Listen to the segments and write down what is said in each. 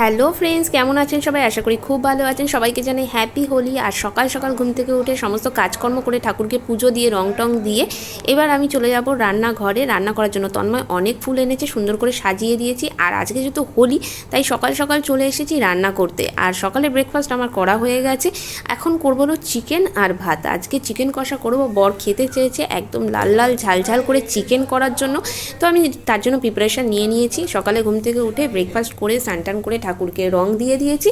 Hello friends, কেমন আছেন সবাই? আশা করি খুব ভালো আছেন। সবাইকে জানাই হ্যাপি হোলি আর সকাল সকাল ঘুম থেকে উঠে সমস্ত কাজকর্ম করে ঠাকুরকে পুজো দিয়ে রং টং দিয়ে এবার আমি চলে যাব রান্নাঘরে। রান্না করার জন্য তন্ময় অনেক ফুল এনেছে, সুন্দর করে সাজিয়ে দিয়েছি। আর আজকে যেহেতু হোলি, তাই সকাল সকাল চলে এসেছি রান্না করতে। আর সকালে ব্রেকফাস্ট আমার করা হয়ে গেছে। এখন করব হলো চিকেন আর ভাত। আজকে চিকেন কষা করব। বর খেতে চেয়েছে একদম লাল লাল, ঝাল ঝাল করে চিকেন করার জন্য। তো আমি তার জন্য প্রিপারেশান নিয়ে নিয়েছি। সকালে ঘুম থেকে উঠে ব্রেকফাস্ট করে, স্নান করে ঠাকুরকে রং দিয়ে দিয়েছি।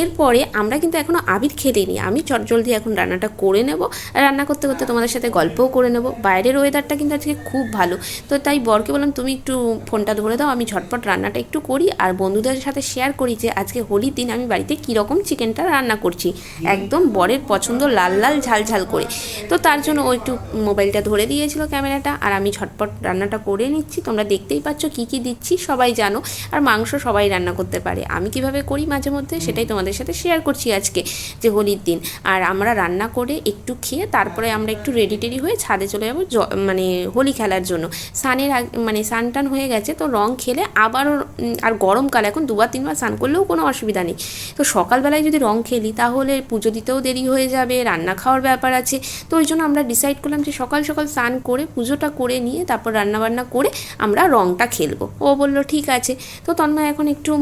এরপরে আমরা কিন্তু এখনও আবির খেলিনি। আমি চটজলদি এখন রান্নাটা করে নেব। রান্না করতে করতে তোমাদের সাথে গল্পও করে নেব। বাইরের ওয়েদারটা কিন্তু আজকে খুব ভালো। তো তাই বরকে বললাম তুমি একটু ফোনটা ধরে দাও আমি ঝটপট রান্নাটা একটু করি আর বন্ধুদের সাথে শেয়ার করি যে আজকে হোলির দিন আমি বাড়িতে কীরকম চিকেনটা রান্না করছি। একদম বরের পছন্দ লাল লাল ঝাল ঝাল করে। তো তার জন্য ও একটু মোবাইলটা ধরে দিয়েছিল ক্যামেরাটা আর আমি ঝটপট রান্নাটা করে নিচ্ছি। তোমরা দেখতেই পাচ্ছ কী কী দিচ্ছি সবাই জানো। আর মাংস সবাই রান্না করতে পারে। আমি কীভাবে করি মাঝে মধ্যে সেটাই তোমাদের সাথে শেয়ার করছি আজকে যে হোলির দিন। আর আমরা রান্না করে একটু খেয়ে তারপরে আমরা একটু রেডি টেডি হয়ে ছাদে চলে যাব মানে হোলি খেলার জন্য। সানের মানে সান টান হয়ে গেছে তো রং খেলে আবারও আর গরমকাল এখন দুবার তিনবার স্নান করলেও কোনো অসুবিধা নেই। তো সকালবেলায় যদি রং খেলি তাহলে পুজো দিতেও দেরি হয়ে যাবে, রান্না খাওয়ার ব্যাপার আছে। তো ওই জন্য আমরা ডিসাইড করলাম যে সকাল সকাল স্নান করে পুজোটা করে নিয়ে তারপর রান্নাবান্না করে আমরা রংটা খেলব। ও বলল, ঠিক আছে। তো তন্ময় এখন একটু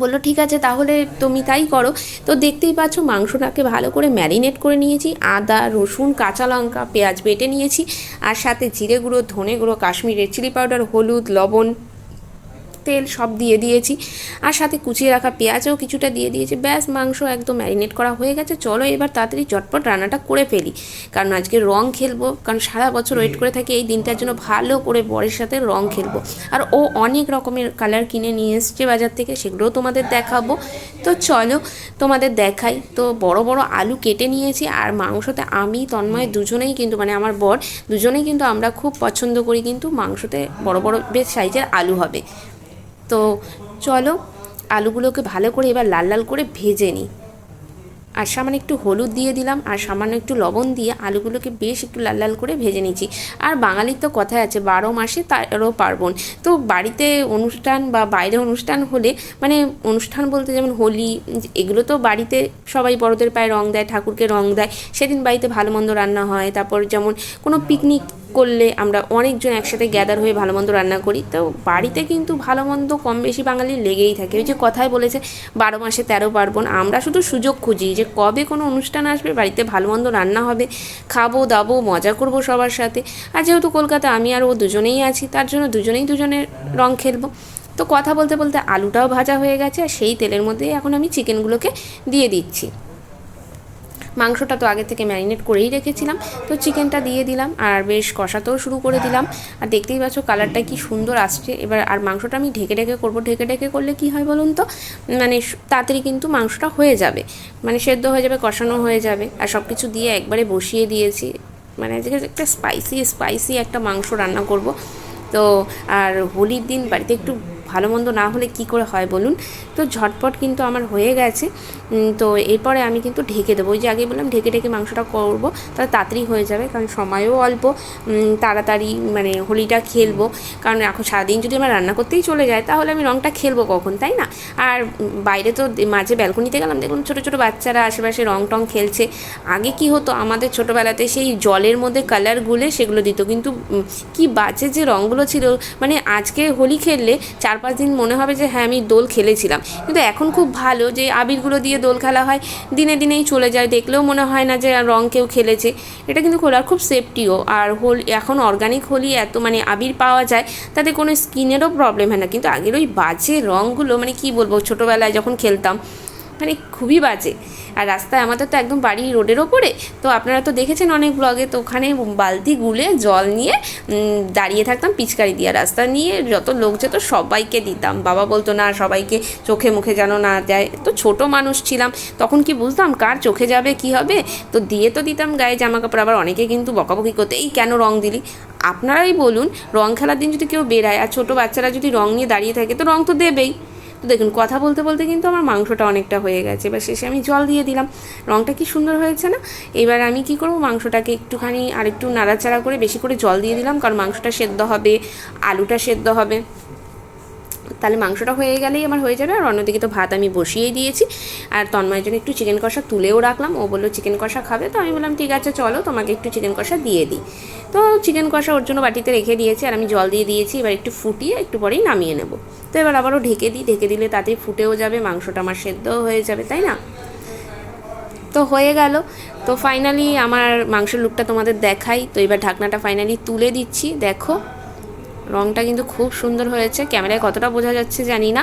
বলল, ঠিক আছে, তাহলে তুমি তাই করো। তো দেখতেই পাচ্ছ মাংসটাকে ভালো করে ম্যারিনেট করে নিয়েছি, আদা, রসুন, কাঁচা লঙ্কা, পেঁয়াজ বেটে নিয়েছি, আর সাথে জিরে গুঁড়ো, ধনে গুঁড়ো, কাশ্মীরের চিলি পাউডার, হলুদ, লবণ তেল সব দিয়ে দিয়েছি। আর সাথে কুচিয়ে রাখা পেঁয়াজও কিছুটা দিয়ে দিয়েছি। ব্যাস, মাংস একদম ম্যারিনেট করা হয়ে গেছে। চলো এবার তাড়াতাড়ি চটপট রান্নাটা করে ফেলি। কারণ আজকে রং খেলব, কারণ সারা বছর ওয়েট করে থাকি, এই দিনটার জন্য ভালো করে বরের সাথে রং খেলব। আর ও অনেক রকমের কালার কিনে নিয়ে এসছে বাজার থেকে, সেগুলোও তোমাদের দেখাবো। তো চলো তোমাদের দেখাই। তো বড় বড় আলু কেটে নিয়েছি, আর মাংসতে আমি, তন্ময় দুজনেই কিন্তু মানে আমার বর, দুজনেই কিন্তু আমরা খুব পছন্দ করি, কিন্তু মাংসতে বড় বড় বেশ সাইজের আলু হবে। তো চলো আলুগুলোকে ভালো করে এবার লাল লাল করে ভেজে নিই। আর সামান্য একটু হলুদ দিয়ে দিলাম, আর সামান্য একটু লবণ দিয়ে আলুগুলোকে বেশ একটু লাল লাল করে ভেজে নিচ্ছি। আর বাঙালির তো কথাই আছে, বারো মাসে তারও পার্বণ। তো বাড়িতে অনুষ্ঠান বা বাইরে অনুষ্ঠান হলে মানে অনুষ্ঠান বলতে যেমন হোলি, এগুলো তো বাড়িতে সবাই বড়দের পায়ে রং দেয়, ঠাকুরকে রং দেয়। সেদিন বাড়িতে ভালো মন্দ রান্না হয়, তারপর যেমন কোনো পিকনিক করলে আমরা অনেকজন একসাথে গ্যাদার হয়ে ভালো মন্দ রান্না করি। তো বাড়িতে কিন্তু ভালো মন্দ কম বেশি বাঙালি লেগেই থাকে। ওই যে কথায় বলেছে, বারো মাসে তেরো পার্বণ। আমরা শুধু সুযোগ খুঁজি যে কবে কোনো অনুষ্ঠান আসবে, বাড়িতে ভালো মন্দ রান্না হবে, খাব, দাবো, মজা করব সবার সাথে। আর যেহেতু কলকাতা, আমি আর ও দুজনেই আছি, তার জন্য দুজনেই দুজনের রং খেলব। তো কথা বলতে বলতে আলুটাও ভাজা হয়ে গেছে, আর সেই তেলের মধ্যেই এখন আমি চিকেনগুলোকে দিয়ে দিচ্ছি। মাংসটা তো আগে থেকে ম্যারিনেট করেই রেখেছিলাম। তো চিকেনটা দিয়ে দিলাম আর বেশ কষাতেও শুরু করে দিলাম। আর দেখতেই পাচ্ছ কালারটা কি সুন্দর আসছে। এবার আর মাংসটা আমি ঢেকে ঢেকে করব। ঢেকে ঢেকে করলে কি হয় বলুন তো? মানে তাড়াতাড়ি কিন্তু মাংসটা হয়ে যাবে। মানে সেদ্ধ হয়ে যাবে, কষানো হয়ে যাবে। আর সব কিছু দিয়ে একবারে বসিয়ে দিয়েছি। মানে একটা স্পাইসি স্পাইসি একটা মাংস রান্না করব। তো আর হোলির দিন বাড়িতে একটু ভালো মন্দ না হলে কি করে হয় বলুন? তো ঝটপট কিন্তু আমার হয়ে গেছে। তো এরপরে আমি কিন্তু ঢেকে দেবো। ওই যে আগে বললাম ঢেকে ঢেকে মাংসটা করব, তাহলে তাড়াতাড়ি হয়ে যাবে, কারণ সময়ও অল্প। তাড়াতাড়ি মানে হোলিটা খেলব, কারণ এখন সারাদিন যদি আমার রান্না করতেই চলে যায় তাহলে আমি রঙটা খেলব কখন, তাই না? আর বাইরে তো মাঝে ব্যালকনিতে গেলাম, দেখলাম ছোটো ছোটো বাচ্চারা আশেপাশে রং টং খেলছে। আগে কি হতো, আমাদের ছোটোবেলাতে সেই জলের মধ্যে কালার গুলে সেগুলো দিত, কিন্তু কি বাজে যে রঙগুলো ছিল। মানে আজকে হোলি খেললে চার পাঁচ দিন মনে হবে যে হ্যাঁ আমি দোল খেলেছিলাম। কিন্তু এখন খুব ভালো যে আবিরগুলো দিয়ে দোল খেলা হয়, দিনে দিনেই চলে যায়। দেখলেও মনে হয় না যে রং কেউ খেলেছে। এটা কিন্তু খোলার খুব সেফটিও আর হোল, এখন অর্গানিক হোলি এত মানে আবির পাওয়া যায়, তাতে কোনো স্কিনেরও প্রবলেম হয় না। কিন্তু আগের ওই বাজে রঙগুলো মানে কি বলব, ছোটোবেলায় যখন খেলতাম মানে খুবই বাজে। আর রাস্তায় আমাদের তো একদম বাড়ি রোডের ওপরে, তো আপনারা তো দেখেছেন অনেক ব্লগে তো ওখানে বালতি গুলে জল নিয়ে দাঁড়িয়ে থাকতাম পিচকারি দিয়ে। রাস্তা নিয়ে যত লোক যেত সবাইকে দিতাম। বাবা বলতো, না, সবাইকে চোখে মুখে যেন না দেয়। তো ছোট মানুষ ছিলাম, তখন কি বুঝতাম, কার চোখে যাবে, কি হবে? তো দিয়ে তো দিতাম গায়ে জামা কাপড় আবার অনেকে কিন্তু বকাবকি করতে এই কেন রং দিলি? আপনারাই বলুন, রং খেলার দিন যদি কেউ বেরায়, আর ছোটো বাচ্চারা যদি রং নিয়ে দাঁড়িয়ে থাকে, তো রং তো দেবেই। তো দেখুন, কথা বলতে বলতে কিন্তু আমার মাংসটা অনেকটা হয়ে গেছে। এবার শেষে আমি জল দিয়ে দিলাম। রঙটা কি সুন্দর হয়েছে না? এবার আমি কি করব? মাংসটাকে একটুখানি আরেকটু নাড়াচাড়া করে বেশি করে জল দিয়ে দিলাম, কারণ মাংসটা সেদ্ধ হবে, আলুটা সেদ্ধ হবে। তাহলে মাংসটা হয়ে গেলেই আমার হয়ে যাবে। আর অন্যদিকে তো ভাত আমি বসিয়েই দিয়েছি। আর তন্ময়ের জন্য একটু চিকেন কষা তুলেও রাখলাম। ও বলল চিকেন কষা খাবে? তো আমি বললাম, ঠিক আছে, চলো, তোমাকে একটু চিকেন কষা দিয়ে দিই। তো চিকেন কষা ওর জন্য বাটিতে রেখে দিয়েছি। আর আমি জল দিয়ে দিয়েছি, এবার একটু ফুটিয়ে একটু পরেই নামিয়ে নেব। তো এবার আবারও ঢেকে দিই। ঢেকে দিলে তাতেই ফুটেও যাবে, মাংসটা আমার সেদ্ধও হয়ে যাবে, তাই না? তো হয়ে গেল। তো ফাইনালি আমার মাংসের লুকটা তোমাদের দেখাই। তো এবার ঢাকনাটা ফাইনালি তুলে দিচ্ছি। দেখো রংটা কিন্তু খুব সুন্দর হয়েছে। ক্যামেরায় কতটা বোঝা যাচ্ছে জানি না।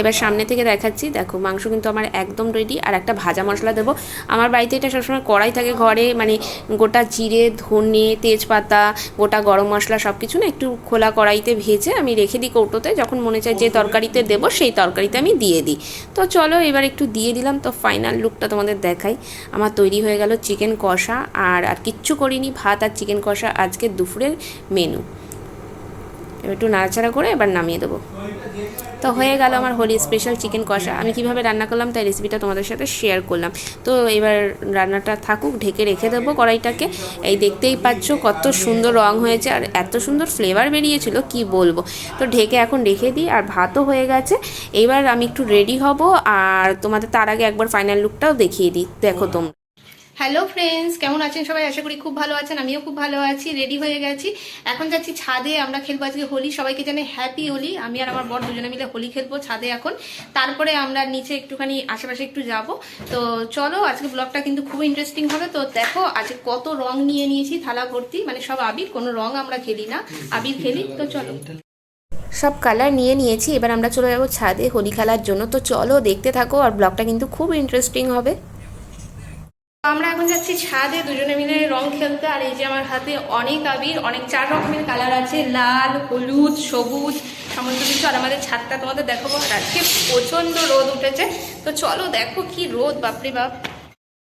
এবার সামনে থেকে দেখাচ্ছি, দেখো মাংস কিন্তু আমার একদম রেডি আর একটা ভাজা মশলা দেবো। আমার বাড়িতে এটা সবসময় কড়াই থাকে ঘরে মানে গোটা জিরে, ধনে, তেজপাতা, গোটা গরম মশলা সব কিছু না একটু খোলা কড়াইতে ভেজে আমি রেখে দিই কৌটোতে, যখন মনে চায় যে তরকারিতে দেবো সেই তরকারিতে আমি দিয়ে দিই। তো চলো এবার একটু দিয়ে দিলাম, তো ফাইনাল লুকটা তোমাদের দেখাই। আমার তৈরি হয়ে গেল চিকেন কষা, আর আর কিচ্ছু করিনি, ভাত আর চিকেন কষা আজকে দুপুরের মেনু এবার একটু নাড়াচাড়া করে এবার নামিয়ে দেবো। তো হয়ে গেল আমার হোলি স্পেশাল চিকেন কষা। আমি কীভাবে রান্না করলাম তাই রেসিপিটা তোমাদের সাথে শেয়ার করলাম। তো এবার রান্নাটা থাকুক, ঢেকে রেখে দেবো কড়াইটাকে। এই দেখতেই পাচ্ছ কত সুন্দর রং হয়েছে আর এত সুন্দর ফ্লেভার বেরিয়েছিল, কি বলব? তো ঢেকে এখন রেখে দিই আর ভাতও হয়ে গেছে। এবার আমি একটু রেডি হব আর তোমাদের তার আগে একবার ফাইনাল লুকটাও দেখিয়ে দিই। দেখো তোমরা। হ্যালো ফ্রেন্ডস কেমন আছেন সবাই? আশা করি খুব ভালো আছেন। আমিও খুব ভালো আছি রেডি হয়ে গেছি। এখন যাচ্ছি ছাদে, আমরা খেলব আজকে হোলি। সবাইকে জানে হ্যাপি হোলি। আমি আর আমার বর দুজনে মিলে হোলি খেলব ছাদে এখন। তারপরে আমরা নিচে একটুখানি আশেপাশে একটু যাব। তো চলো, আজকে ব্লগটা কিন্তু খুব ইন্টারেস্টিং হবে। তো দেখো, আজকে কত রং নিয়ে নিয়েছি, থালা ভর্তি। মানে সব আবির, কোনো রং আমরা খেলি না। আবির খেলি, তো চলো। সব কালার নিয়ে নিয়েছি। এবার আমরা চলে যাব ছাদে হোলি খেলার জন্য। তো চলো, দেখতে থাকো। আর ব্লগটা কিন্তু খুব ইন্টারেস্টিং হবে। আমরা এখন যাচ্ছি ছাদে, দুজনে মিলে রং খেলতে। আর এই যে আমার হাতে অনেক আবির, অনেক চার রকমের কালার আছে। লাল, হলুদ, সবুজ, সমস্ত কিছু। আর আমাদের ছাদটা তোমাদের দেখাবো। আর আজকে প্রচণ্ড রোদ উঠেছে। তো চলো দেখো কি রোদ, বাপরে বাপ।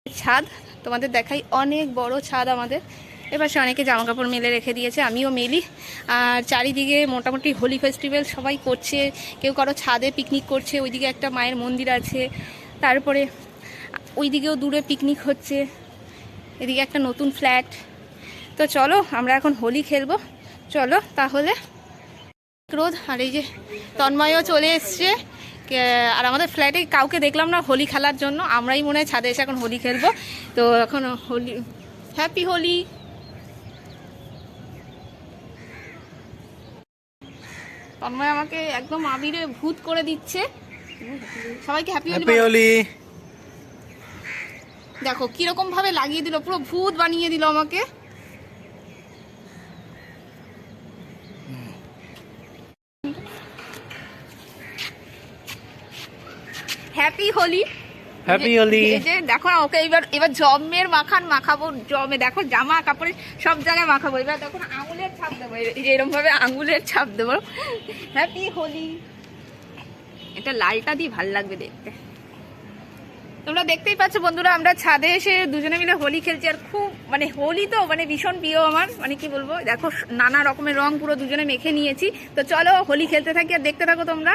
ছাদ, তোমাদের দেখাই অনেক বড় ছাদ আমাদের। এবার সে অনেকে জামা কাপড় মেলে রেখে দিয়েছে, আমিও মেলি। আর চারিদিকে মোটামুটি হোলি ফেস্টিভ্যাল সবাই করছে। কেউ কারও ছাদে পিকনিক করছে, ওইদিকে একটা মায়ের মন্দির আছে। তারপরে ওইদিকেও দূরে পিকনিক হচ্ছে এদিকে একটা নতুন ফ্ল্যাট তো চলো আমরা এখন হোলি খেলব। চলো তাহলে রোদ আর এই যে তন্ময়ও চলে এসছে। আর আমাদের ফ্ল্যাটে কাউকে দেখলাম না হোলি খেলার জন্য। আমরাই মনে হয় ছাদে এসে এখন হোলি খেলব। তো এখন হোলি হ্যাপি হোলি। তন্ময় আমাকে একদম আবিরে ভূত করে দিচ্ছে। সবাইকে হ্যাপি হোলি হ্যাপি হোলি। দেখো কীরকম ভাবে লাগিয়ে দিল পুরো ভূত বানিয়ে দিল আমাকে। হ্যাপি হোলি হ্যাপি হোলি এই যে দেখো না ওকে এবার এবার জমের মাখান মাখাবো জমে দেখো জামা কাপড়ে সব জায়গায় মাখাবো। এবার দেখো আঙুলের ছাপ দেবো এরকম ভাবে আঙুলের ছাপ দেবো। হ্যাপি হোলি এটা লালটা দিয়ে ভালো লাগবে দেখতে। তোমরা দেখতেই পাচ্ছ বন্ধুরা, আমরা ছাদে এসে দুজনে মিলে হোলি খেলছি। আর খুব মানে হোলি তো মানে ভীষণ প্রিয় আমার মানে কি বলব? দেখো, নানা রকমের রং পুরো দুজনে মেখে নিয়েছি। তো চলো, হোলি খেলতে থাকি আর দেখতে থাকো তোমরা।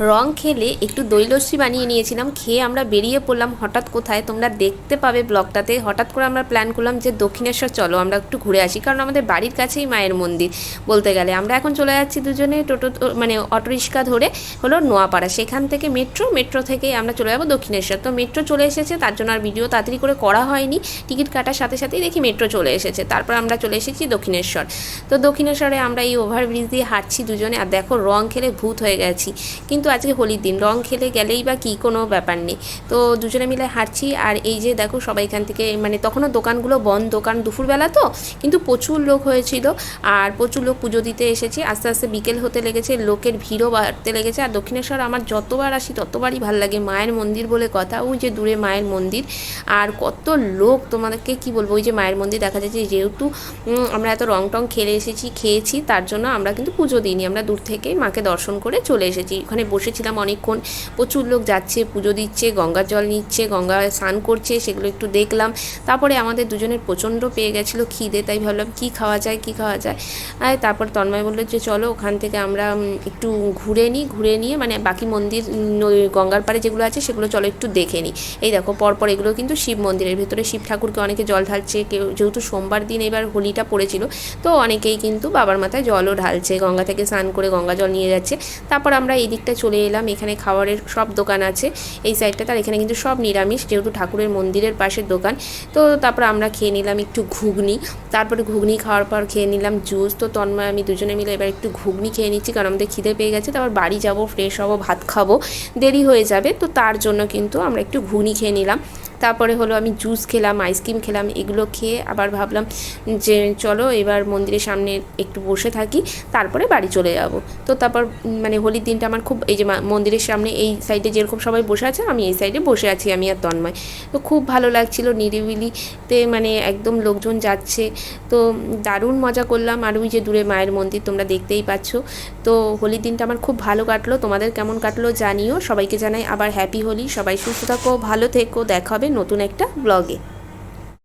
রং খেলে একটু দই লস্যি বানিয়ে নিয়েছিলাম, খেয়ে আমরা বেরিয়ে পড়লাম। হঠাৎ কোথায় তোমরা দেখতে পাবে ব্লগটাতে। হঠাৎ করে আমরা প্ল্যান করলাম যে দক্ষিণেশ্বর চলো, আমরা একটু ঘুরে আসি। কারণ আমাদের বাড়ির কাছেই মায়ের মন্দির বলতে গেলে। আমরা এখন চলে যাচ্ছি দুজনে টোটো মানে অটো রিক্সা ধরে হলো নোয়াপাড়া। সেখান থেকে মেট্রো মেট্রো থেকে আমরা চলে যাব দক্ষিণেশ্বর। তো মেট্রো চলে এসেছে, তার জন্য আর ভিডিও তাড়াতাড়ি করে করা হয়নি। টিকিট কাটার সাথে সাথেই দেখি মেট্রো চলে এসেছে। তারপর আমরা চলে এসেছি দক্ষিণেশ্বর। তো দক্ষিণেশ্বরে আমরা এই ওভারব্রিজ দিয়ে হাঁটছি দুজনে। আর দেখো রং খেলে ভূত হয়ে গেছি। কিন্তু আজকে হোলির দিন, রং খেলে গেলেই বা কী কোনো ব্যাপার নেই। তো দুজনে মিলে হাঁটছি আর এই যে দেখো সবাই এখান থেকে মানে তখনও দোকানগুলো বন্ধ দোকান দুপুরবেলা তো, কিন্তু প্রচুর লোক হয়েছিল। আর প্রচুর লোক পুজো দিতে এসেছি। আস্তে আস্তে বিকেল হতে লেগেছে, লোকের ভিড়ও বাড়তে লেগেছে। আর দক্ষিণেশ্বর আমার যতবার আসি, ততবারই ভালো লাগে মায়ের মন্দির বলে কথা। ওই যে দূরে মায়ের মন্দির। আর কত লোক তোমাদেরকে কি বলব, ওই যে মায়ের মন্দির দেখা যাচ্ছে, যেহেতু আমরা এত রং টং খেলে এসেছি, খেয়েছি, তার জন্য আমরা কিন্তু পুজো দিইনি। আমরা দূর থেকেই মাকে দর্শন করে চলে এসেছি। ওখানে বসেছিলাম অনেকক্ষণ। প্রচুর লোক যাচ্ছে, পুজো দিচ্ছে গঙ্গার জল নিচ্ছে, গঙ্গা স্নান করছে, সেগুলো একটু দেখলাম। তারপরে আমাদের দুজনের প্রচণ্ড পেয়ে গেছিল খিদে, তাই ভাবলাম কী খাওয়া যায়, কী খাওয়া যায়। আর তারপর তন্ময় বলল যে, চলো ওখান থেকে আমরা একটু ঘুরে নিই ঘুরে নিয়ে মানে বাকি মন্দির গঙ্গার পাড়ে যেগুলো আছে সেগুলো চলো একটু দেখে নিই এই দেখো পরপর এগুলো কিন্তু শিব মন্দিরের ভেতরে শিব ঠাকুরকে অনেকে জল ঢালছে, কেউ যেহেতু সোমবার দিন এবার হোলিটা পড়েছিল, তো অনেকেই কিন্তু বাবার মাথায় জলও ঢালছে, গঙ্গা থেকে স্নান করে গঙ্গা জল নিয়ে যাচ্ছে। তারপর আমরা এই দিকটা চলে এলাম, এখানে খাবারের সব দোকান আছে। এই সাইডটা তার, এখানে কিন্তু সব নিরামিষ, যেহেতু ঠাকুরের মন্দিরের পাশের দোকান। তো তারপর আমরা খেয়ে নিলাম একটু ঘুগনি। তারপরে ঘুগনি খাওয়ার পর খেয়ে নিলাম জুস তো তন্ময়, আমি দুজনে মিলে এবার একটু ঘুগনি খেয়ে নিচ্ছি, কারণ আমাদের খিদে পেয়ে গেছে। তারপর বাড়ি যাব ফ্রেশ হব, ভাত খাব। দেরি হয়ে যাবে, তো তার জন্য কিন্তু আমরা একটু ঘুগনি খেয়ে নিলাম। তারপরে হলো আমি জুস খেলাম আইসক্রিম খেলাম, এগুলো খেয়ে আবার ভাবলাম যে চলো এবার মন্দিরের সামনে একটু বসে থাকি, তারপরে বাড়ি চলে যাব। তো তারপর মানে হোলির দিনটা আমার খুব এই যে মন্দিরের সামনে এই সাইডে যেরকম সবাই বসে আছে, আমি এই সাইডে বসে আছি আমি আর তন্ময়। তো খুব ভালো লাগছিল নিরিবিলিতে মানে একদম লোকজন যাচ্ছে। তো দারুণ মজা করলাম আর ওই যে দূরে মায়ের মন্দির তোমরা দেখতেই পাচ্ছ। তো হোলির দিনটা আমার খুব ভালো কাটলো, তোমাদের কেমন কাটলো জানিও। সবাইকে জানাই আবার হ্যাপি হোলি, সবাই সুস্থ থাকো, ভালো থেকো, দেখা হবে নতুন একটা ব্লগে।